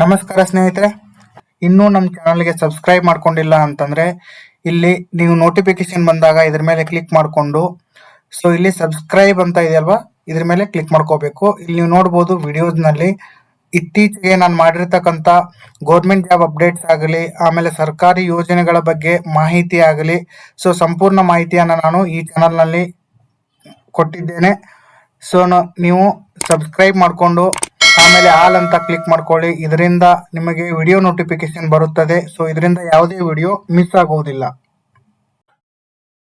ನಮಸ್ಕಾರ ಸ್ನೇಹಿತರೆ. ಇನ್ನೂ ನಮ್ಮ ಚಾನಲ್ಗೆ ಸಬ್ಸ್ಕ್ರೈಬ್ ಮಾಡ್ಕೊಂಡಿಲ್ಲ ಅಂತಂದರೆ ಇಲ್ಲಿ ನೀವು ನೋಟಿಫಿಕೇಶನ್ ಬಂದಾಗ ಇದ್ರ ಮೇಲೆ ಕ್ಲಿಕ್ ಮಾಡಿಕೊಂಡು ಸೊ ಇಲ್ಲಿ ಸಬ್ಸ್ಕ್ರೈಬ್ ಅಂತ ಇದೆಯಲ್ವಾ ಇದ್ರ ಮೇಲೆ ಕ್ಲಿಕ್ ಮಾಡ್ಕೋಬೇಕು. ಇಲ್ಲಿ ನೀವು ನೋಡ್ಬೋದು ವಿಡಿಯೋಸ್ನಲ್ಲಿ ಇತ್ತೀಚೆಗೆ ನಾನು ಮಾಡಿರ್ತಕ್ಕಂಥ ಗೌರ್ಮೆಂಟ್ ಜಾಬ್ ಅಪ್ಡೇಟ್ಸ್ ಆಗಲಿ, ಆಮೇಲೆ ಸರ್ಕಾರಿ ಯೋಜನೆಗಳ ಬಗ್ಗೆ ಮಾಹಿತಿ ಆಗಲಿ ಸೊ ಸಂಪೂರ್ಣ ಮಾಹಿತಿಯನ್ನು ನಾನು ಈ ಚಾನಲ್ನಲ್ಲಿ ಕೊಟ್ಟಿದ್ದೇನೆ. ಸೊ ನೀವು ಸಬ್ಸ್ಕ್ರೈಬ್ ಮಾಡಿಕೊಂಡು ಆಮೇಲೆ ಆಲ್ ಅಂತ ಕ್ಲಿಕ್ ಮಾಡ್ಕೊಳ್ಳಿ. ಇದರಿಂದ ನಿಮಗೆ ವಿಡಿಯೋ ನೋಟಿಫಿಕೇಶನ್ ಬರುತ್ತದೆ. ಸೊ ಇದರಿಂದ ಯಾವುದೇ ವಿಡಿಯೋ ಮಿಸ್ ಆಗುವುದಿಲ್ಲ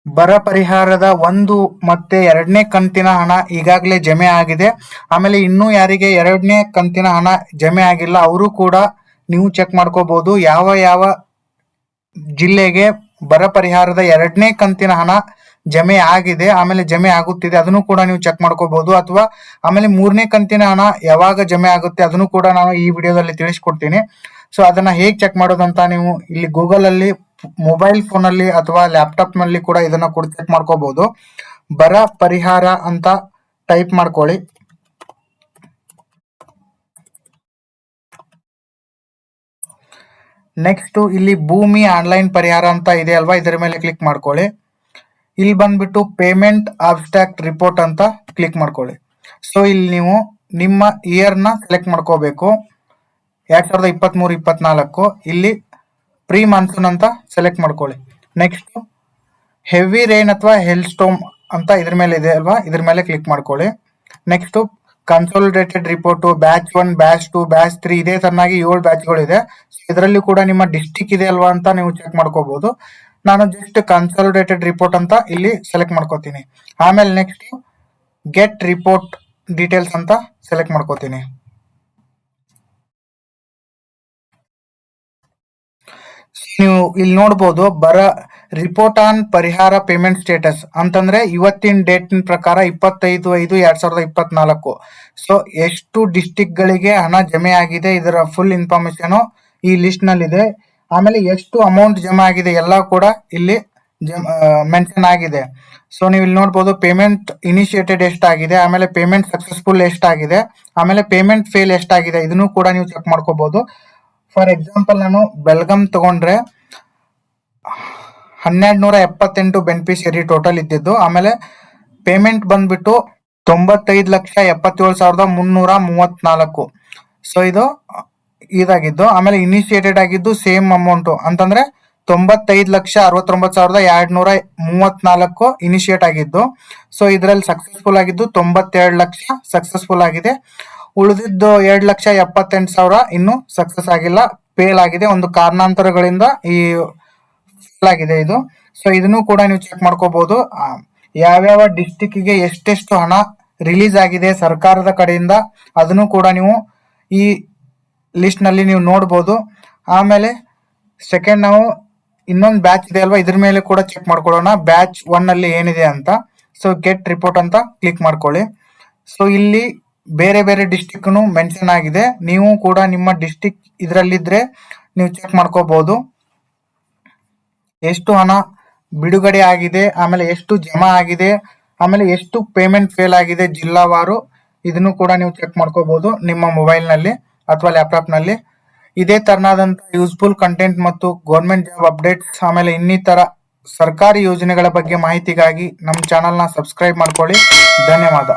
ಬರ ಪರಿಹಾರದ ಒಂದು ಮತ್ತೆ ಎರಡನೇ ಕಂತಿನ ಹಣ ಈಗಾಗಲೇ ಜಮೆ ಆಗಿದೆ. ಆಮೇಲೆ ಇನ್ನೂ ಯಾರಿಗೆ ಎರಡನೇ ಕಂತಿನ ಹಣ ಜಮೆ ಆಗಿಲ್ಲ, ಅವರು ಕೂಡ ನೀವು ಚೆಕ್ ಮಾಡ್ಕೋಬಹುದು ಯಾವ ಯಾವ ಜಿಲ್ಲೆಗೆ ಬರ ಪರಿಹಾರದ ಎರಡನೇ ಕಂತಿನ ಹಣ ಜಮೆ ಆಗಿದೆ, ಆಮೇಲೆ ಜಮೆ ಆಗುತ್ತಿದೆ, ಅದನ್ನು ಕೂಡ ನೀವು ಚೆಕ್ ಮಾಡ್ಕೋಬಹುದು. ಅಥವಾ ಆಮೇಲೆ ಮೂರನೇ ಕಂತಿನ ಹಣ ಯಾವಾಗ ಜಮೆ ಆಗುತ್ತೆ, ಅದನ್ನು ಕೂಡ ನಾನು ಈ ವಿಡಿಯೋದಲ್ಲಿ ತಿಳಿಸ್ಕೊಡ್ತೀನಿ. ಸೊ ಅದನ್ನ ಹೇಗೆ ಚೆಕ್ ಮಾಡೋದಂತ ನೀವು ಇಲ್ಲಿ ಗೂಗಲ್ ಅಲ್ಲಿ ಮೊಬೈಲ್ ಫೋನ್ ಅಲ್ಲಿ ಅಥವಾ ಲ್ಯಾಪ್ಟಾಪ್ನಲ್ಲಿ ಕೂಡ ಇದನ್ನ ಕೂಡ ಚೆಕ್ ಮಾಡ್ಕೋಬಹುದು. ಬರ ಪರಿಹಾರ ಅಂತ ಟೈಪ್ ಮಾಡ್ಕೊಳ್ಳಿ. ನೆಕ್ಸ್ಟ್ ಇಲ್ಲಿ ಭೂಮಿ ಆನ್ಲೈನ್ ಪರಿಹಾರ ಅಂತ ಇದೆ ಅಲ್ವಾ? ಇದರ ಮೇಲೆ ಕ್ಲಿಕ್ ಮಾಡ್ಕೊಳ್ಳಿ. ಇಲ್ಲಿ ಬಂದ್ಬಿಟ್ಟು ಪೇಮೆಂಟ್ ಅಬ್ಸ್ಟ್ರಾಕ್ಟ್ ರಿಪೋರ್ಟ್ ಅಂತ ಕ್ಲಿಕ್ ಮಾಡ್ಕೊಳ್ಳಿ. ಸೊ ಇಲ್ಲಿ ನೀವು ನಿಮ್ಮ ಇಯರ್ನ ಸೆಲೆಕ್ಟ್ ಮಾಡ್ಕೋಬೇಕು. ಎರಡ್ ಸಾವಿರದ ಇಪ್ಪತ್ತ್ಮೂರು ಇಪ್ಪತ್ನಾಲ್ಕು, ಇಲ್ಲಿ ಪ್ರೀ ಮಾನ್ಸೂನ್ ಅಂತ ಸೆಲೆಕ್ಟ್ ಮಾಡ್ಕೊಳ್ಳಿ. ನೆಕ್ಸ್ಟ್ ಹೆವಿ ರೈನ್ ಅಥವಾ ಹೆಲ್ ಸ್ಟೋಮ್ ಅಂತ ಇದ್ರ ಮೇಲೆ ಇದೆ ಅಲ್ವಾ? ಇದ್ರ ಮೇಲೆ ಕ್ಲಿಕ್ ಮಾಡ್ಕೊಳ್ಳಿ. Next consolidated report batch one batch two batch three ಇದೇ ತನ್ನಾಗಿ ಏಳು ಬ್ಯಾಚ್ಗಳಿದೆ ಇದರಲ್ಲಿ ಕೂಡ ನಿಮ್ಮ ಡಿಸ್ಟಿಕ್ ಇದೆ ಅಲ್ವಾ ಅಂತ ನೀವು ಚೆಕ್ ಮಾಡ್ಕೋಬಹುದು ನಾನು ಜಸ್ಟ್ ಕನ್ಸೋಲಿಡೇಟೆಡ್ ರಿಪೋರ್ಟ್ ಅಂತ ಇಲ್ಲಿ ಸೆಲೆಕ್ಟ್ ಮಾಡ್ಕೋತೀನಿ. ಆಮೇಲೆ ನೆಕ್ಸ್ಟ್ ಗೆಟ್ ರಿಪೋರ್ಟ್ ಡೀಟೇಲ್ಸ್ ಅಂತ ಸೆಲೆಕ್ಟ್ ಮಾಡ್ಕೋತೀನಿ. ನೀವು ಇಲ್ಲಿ ನೋಡ್ಬೋದು ಬರ ರಿಪೋರ್ಟ್ ಆನ್ ಪರಿಹಾರ ಪೇಮೆಂಟ್ ಸ್ಟೇಟಸ್ ಅಂತಂದ್ರೆ ಇವತ್ತಿನ ಡೇಟ್ ಪ್ರಕಾರ ಇಪ್ಪತ್ತೈದು ಐದು ಎರಡ್ ಸಾವಿರದ ಇಪ್ಪತ್ನಾಲ್ಕು. ಸೊ ಎಷ್ಟು ಡಿಸ್ಟಿಕ್ ಗಳಿಗೆ ಹಣ ಜಮೆ ಆಗಿದೆ ಇದರ ಫುಲ್ ಇನ್ಫಾರ್ಮೇಶನ್ ಈ ಲಿಸ್ಟ್ನಲ್ಲಿ ಇದೆ ಆಮೇಲೆ ಎಷ್ಟು ಅಮೌಂಟ್ ಜಮಾ ಆಗಿದೆ ಎಲ್ಲ ಕೂಡ ಇಲ್ಲಿ ಮೆನ್ಷನ್ ಆಗಿದೆ. ಸೊ ನೀವು ಇಲ್ಲಿ ನೋಡ್ಬೋದು ಪೇಮೆಂಟ್ ಇನಿಷಿಯೇಟೆಡ್ ಎಷ್ಟಾಗಿದೆ, ಆಮೇಲೆ ಪೇಮೆಂಟ್ ಸಕ್ಸಸ್ಫುಲ್ ಎಷ್ಟಾಗಿದೆ, ಆಮೇಲೆ ಪೇಮೆಂಟ್ ಫೇಲ್ ಎಷ್ಟಾಗಿದೆ, ಇದನ್ನು ಕೂಡ ನೀವು ಚೆಕ್ ಮಾಡ್ಕೋಬಹುದು ಫಾರ್ ಎಕ್ಸಾಂಪಲ್ ನಾನು ಬೆಲ್ಗಮ್ ತಗೊಂಡ್ರೆ ಹನ್ನೆರಡು ನೂರ ಎಪ್ಪತ್ತೆಂಟು ಬೆನಿಫಿಷಿಯರಿ ಟೋಟಲ್ ಇದ್ದಿದ್ದು. ಆಮೇಲೆ ಪೇಮೆಂಟ್ ಬಂದ್ಬಿಟ್ಟು ತೊಂಬತ್ತೈದು ಲಕ್ಷ ಎಪ್ಪತ್ತೇಳು ಸಾವಿರದ ಮುನ್ನೂರ ಮೂವತ್ನಾಲ್ಕು ಸೊ ಇದು ಇದಾಗಿದ್ದು. ಆಮೇಲೆ ಇನಿಷಿಯೇಟೆಡ್ ಆಗಿದ್ದು ಸೇಮ್ ಅಮೌಂಟು ಅಂತಂದ್ರೆ ತೊಂಬತ್ತೈದು ಲಕ್ಷ ಅರವತ್ತೊಂಬತ್ತು ಸಾವಿರದ ಎರಡು ನೂರ ಮೂವತ್ನಾಲ್ಕು ಇನಿಷಿಯೇಟ್ ಆಗಿದ್ದು. ಸೊ ಇದರಲ್ಲಿ ಸಕ್ಸಸ್ಫುಲ್ ಆಗಿದ್ದು ತೊಂಬತ್ತೆರಡು ಲಕ್ಷ ಸಕ್ಸಸ್ಫುಲ್ ಆಗಿದೆ. ಉಳಿದಿದ್ದು ಎರಡು ಲಕ್ಷ ಎಪ್ಪತ್ತೆಂಟು ಸಾವಿರ. ಇನ್ನು ಸಕ್ಸಸ್ ಆಗಿಲ್ಲ. ಫೇಲ್ ಆಗಿದೆ. ಒಂದು ಕಾರಣಾಂತರಗಳಿಂದ ಈ ಫೇಲ್ ಆಗಿದೆ ಇದು. ಸೊ ಇದನ್ನು ಕೂಡ ನೀವು ಚೆಕ್ ಮಾಡ್ಕೋಬಹುದು ಯಾವ್ಯಾವ ಡಿಸ್ಟಿಕ್ಗೆ ಎಷ್ಟೆಷ್ಟು ಹಣ ರಿಲೀಸ್ ಆಗಿದೆ ಸರ್ಕಾರದ ಕಡೆಯಿಂದ ಅದನ್ನು ಕೂಡ ನೀವು ಈ ಲಿಸ್ಟ್ನಲ್ಲಿ ನೀವು ನೋಡ್ಬೋದು. ಆಮೇಲೆ ಸೆಕೆಂಡ್ ನಾವು ಇನ್ನೊಂದು ಬ್ಯಾಚ್ ಇದೆ ಅಲ್ವಾ? ಇದ್ರ ಮೇಲೆ ಕೂಡ ಚೆಕ್ ಮಾಡ್ಕೊಳ್ಳೋಣ. ಬ್ಯಾಚ್ ಒನ್ ಅಲ್ಲಿ ಏನಿದೆ ಅಂತ. ಸೊ ಗೆಟ್ ರಿಪೋರ್ಟ್ ಅಂತ ಕ್ಲಿಕ್ ಮಾಡ್ಕೊಳ್ಳಿ. ಸೊ ಇಲ್ಲಿ ಬೇರೆ ಬೇರೆ ಡಿಸ್ಟಿಕ್ನು ಮೆನ್ಷನ್ ಆಗಿದೆ. ನೀವು ಕೂಡ ನಿಮ್ಮ ಡಿಸ್ಟಿಕ್ ಇದರಲ್ಲಿದ್ರೆ ನೀವು ಚೆಕ್ ಮಾಡ್ಕೋಬಹುದು ಎಷ್ಟು ಹಣ ಬಿಡುಗಡೆ ಆಗಿದೆ, ಆಮೇಲೆ ಎಷ್ಟು ಜಮಾ ಆಗಿದೆ, ಆಮೇಲೆ ಎಷ್ಟು ಪೇಮೆಂಟ್ ಫೇಲ್ ಆಗಿದೆ ಜಿಲ್ಲಾವಾರು, ಇದನ್ನು ಕೂಡ ನೀವು ಚೆಕ್ ಮಾಡ್ಕೋಬಹುದು ನಿಮ್ಮ ಮೊಬೈಲ್ನಲ್ಲಿ ಅಥವಾ ಲ್ಯಾಪ್ಟಾಪ್ನಲ್ಲಿ ಇದೇ ತರನಾದಂತಹ ಯೂಸ್ಫುಲ್ ಕಂಟೆಂಟ್ ಮತ್ತು ಗೌರ್ಮೆಂಟ್ ಜಾಬ್ ಅಪ್ಡೇಟ್ಸ್ ಆಮೇಲೆ ಇನ್ನಿತರ ಸರ್ಕಾರಿ ಯೋಜನೆಗಳ ಬಗ್ಗೆ ಮಾಹಿತಿಗಾಗಿ ನಮ್ಮ ಚಾನಲ್ನ ಸಬ್ಸ್ಕ್ರೈಬ್ ಮಾಡ್ಕೊಳ್ಳಿ. ಧನ್ಯವಾದ.